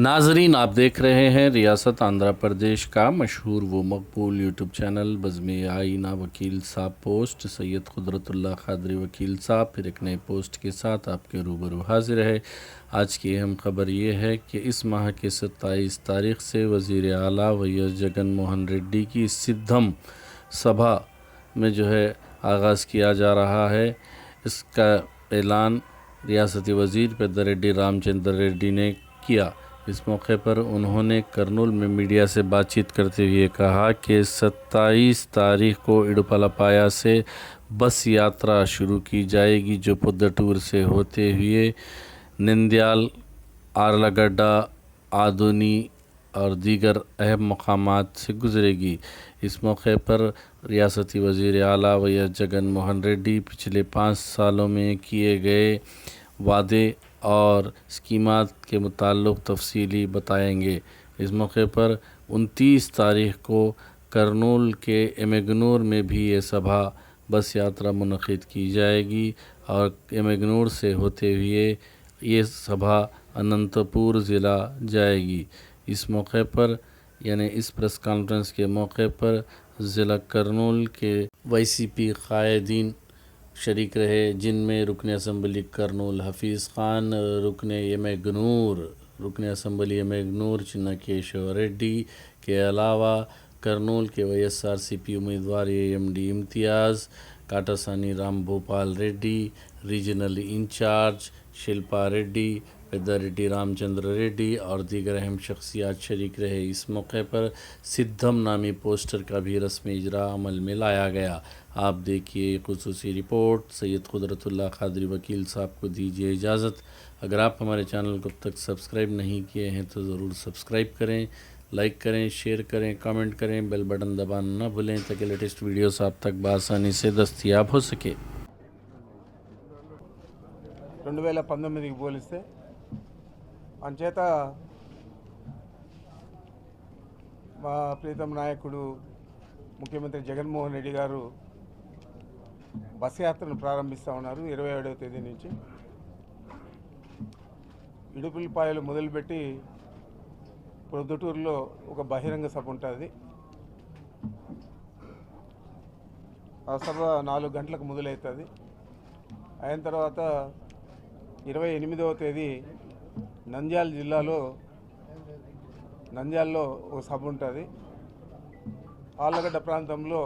ناظرین، آپ دیکھ رہے ہیں ریاست آندھرا پردیش کا مشہور و مقبول یوٹیوب چینل بزم آئینہ وکیل صاحب پوسٹ، سید قدرت اللہ قادری وکیل صاحب، پھر ایک نئے پوسٹ کے ساتھ آپ کے روبرو حاضر ہے آج کی اہم خبر یہ ہے کہ اس ماہ کے ستائیس تاریخ سے وزیر اعلیٰ ویس جگن موہن ریڈی کی سدھم سبھا میں جو ہے آغاز کیا جا رہا ہے۔ اس کا اعلان ریاستی وزیر پیدر ریڈی رام چندر ریڈی نے کیا۔ اس موقع پر انہوں نے کرنول میں میڈیا سے بات چیت کرتے ہوئے کہا کہ ستائیس تاریخ کو اڈپلاپایا سے بس یاترا شروع کی جائے گی جو پدٹور سے ہوتے ہوئے نندیال آرلاگڈا آدونی اور دیگر اہم مقامات سے گزرے گی۔ اس موقع پر ریاستی وزیر اعلیٰ ویا جگن موہن ریڈی پچھلے پانچ سالوں میں کیے گئے وعدے اور اسکیمات کے متعلق تفصیلی بتائیں گے۔ اس موقع پر انتیس تاریخ کو کرنول کے ایمیگنور میں بھی یہ سبھا بس یاترا منعقد کی جائے گی اور ایمیگنور سے ہوتے ہوئے یہ سبھا اننت پور ضلع جائے گی۔ اس موقع پر یعنی اس پریس کانفرنس کے موقع پر، ضلع کرنول کے وائی سی پی قائدین شریک رہے، جن میں رکن اسمبلی کرنول حفیظ خان، رکن ایم اگنور رکن اسمبلی ایم اگنور چنا کیشو ریڈی کے علاوہ کرنول کے وی ایس آر سی پی امیدوار اے ایم ڈی امتیاز کاٹاسانی رام بھوپال ریڈی، ریجنل انچارج شلپا ریڈی ریڈی رام چندر ریڈی، اور دیگر اہم شخصیات شریک رہے۔ اس موقع پر سدھم نامی پوسٹر کا بھی رسم اجرا عمل میں لایا گیا۔ آپ دیکھیے خصوصی رپورٹ۔ سید قدرت اللہ قادری وکیل صاحب کو دیجیے اجازت۔ اگر آپ ہمارے چینل کو اب تک سبسکرائب نہیں کیے ہیں تو ضرور سبسکرائب کریں، لائک کریں، شیئر کریں، کامنٹ کریں، بیل بٹن دبانا نہ بھولیں تاکہ لیٹسٹ ویڈیوز آپ تک بآسانی سے دستیاب ہو سکے۔ అంచేత మా ప్రీతం నాయకుడు ముఖ్యమంత్రి జగన్మోహన్ రెడ్డి గారు బస్ యాత్రను ప్రారంభిస్తూ ఉన్నారు ఇరవై ఏడవ తేదీ నుంచి. ఇడుపులపాయలు మొదలుపెట్టి ప్రొద్దుటూరులో ఒక బహిరంగ సభ ఉంటుంది. ఆ సభ నాలుగు గంటలకు మొదలవుతుంది. అయిన తర్వాత ఇరవై ఎనిమిదవ తేదీ నంద్యాల జిల్లాలో నంద్యాలలో ఒక సభ ఉంటుంది. ఆళ్ళగడ్డ ప్రాంతంలో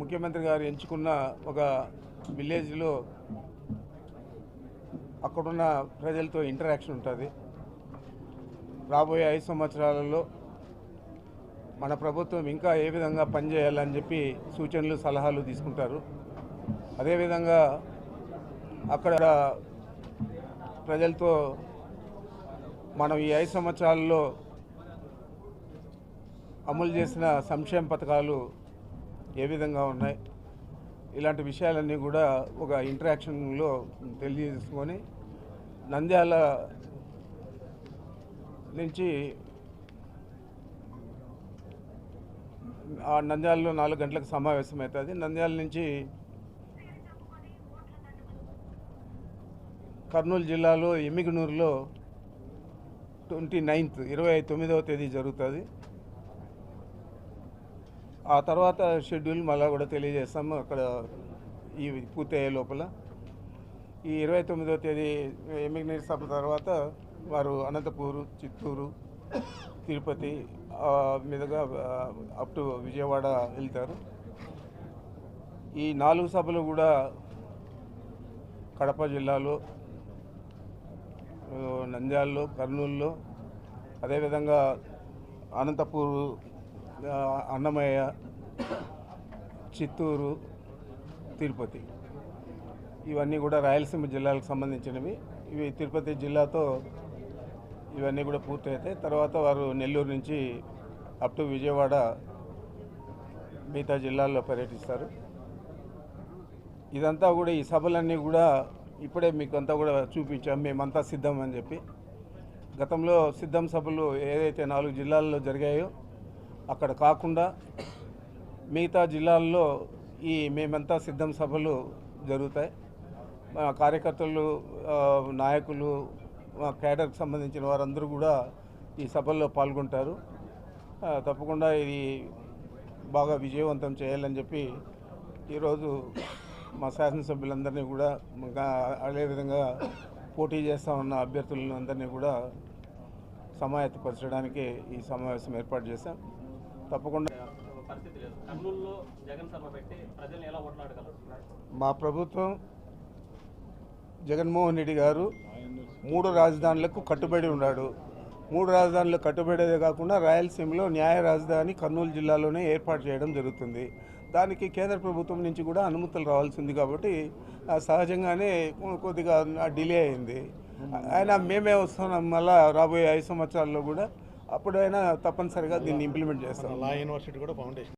ముఖ్యమంత్రి గారు ఎంచుకున్న ఒక విలేజ్లో అక్కడున్న ప్రజలతో ఇంటరాక్షన్ ఉంటుంది. రాబోయే ఐదు సంవత్సరాలలో మన ప్రభుత్వం ఇంకా ఏ విధంగా పనిచేయాలని చెప్పి సూచనలు సలహాలు తీసుకుంటారు. అదేవిధంగా అక్కడ ప్రజలతో మనం ఈ ఐదు సంవత్సరాల్లో అమలు చేసిన సంక్షేమ పథకాలు ఏ విధంగా ఉన్నాయి? ఇలాంటి విషయాలన్నీ కూడా ఒక ఇంటరాక్షన్లో తెలియజేసుకొని నంద్యాల నుంచి ఆ నంద్యాలలో నాలుగు గంటలకు సమావేశం అవుతుంది నంద్యాల నుంచి కర్నూలు జిల్లాలో ఎమ్మిగనూరులో ట్వంటీ నైన్త్ ఇరవై తొమ్మిదవ తేదీ జరుగుతుంది. ఆ తర్వాత షెడ్యూల్ మళ్ళీ కూడా తెలియజేస్తాము అక్కడ ఈ పూర్తయ్యే లోపల. ఈ ఇరవై తొమ్మిదవ తేదీ ఎమ్మిగనూరు సభ తర్వాత వారు అనంతపూరు చిత్తూరు తిరుపతి మీదుగా అప్ టు విజయవాడ వెళ్తారు. ఈ నాలుగు సభలు కూడా కడప జిల్లాలో నంద్యాలలో కర్నూలులో అదేవిధంగా అనంతపూరు అన్నమయ్య చిత్తూరు తిరుపతి. ఇవన్నీ కూడా రాయలసీమ జిల్లాలకు సంబంధించినవి. ఇవి తిరుపతి జిల్లాతో ఇవన్నీ కూడా పూర్తయితే తర్వాత వారు నెల్లూరు నుంచి అప్ టు విజయవాడ మిగతా జిల్లాల్లో పర్యటిస్తారు. ఇదంతా కూడా ఈ సభలన్నీ కూడా ఇప్పుడే మీకు అంతా కూడా చూపించాం మేమంతా సిద్ధం అని చెప్పి. గతంలో సిద్ధం సభలు ఏదైతే నాలుగు జిల్లాల్లో జరిగాయో అక్కడ కాకుండా మిగతా జిల్లాల్లో ఈ మేమంతా సిద్ధం సభలు జరుగుతాయి. మా కార్యకర్తలు నాయకులు మా కేడర్కి సంబంధించిన వారందరూ కూడా ఈ సభల్లో పాల్గొంటారు. తప్పకుండా ఇది బాగా విజయవంతం చేయాలని చెప్పి ఈరోజు మా శాసనసభ్యులందరినీ కూడా అదేవిధంగా పోటీ చేస్తా ఉన్న అభ్యర్థులను అందరినీ కూడా సమాయత్తపరచడానికి ఈ సమావేశం ఏర్పాటు చేశాం. తప్పకుండా మా ప్రభుత్వం జగన్మోహన్ రెడ్డి గారు మూడు రాజధానులకు కట్టుబడి ఉన్నాడు. మూడు రాజధానులకు కట్టుబడేదే కాకుండా రాయలసీమలో న్యాయ రాజధాని కర్నూలు జిల్లాలోనే ఏర్పాటు చేయడం జరుగుతుంది. దానికి కేంద్ర ప్రభుత్వం నుంచి కూడా అనుమతులు రావాల్సింది కాబట్టి సహజంగానే కొద్దిగా డిలే అయింది. అయినా మేమే వస్తున్నాం మళ్ళా రాబోయే ఐదు సంవత్సరాల్లో కూడా అప్పుడైనా తప్పనిసరిగా దీన్ని ఇంప్లిమెంట్ చేస్తాం. లా యూనివర్సిటీ కూడా ఫౌండేషన్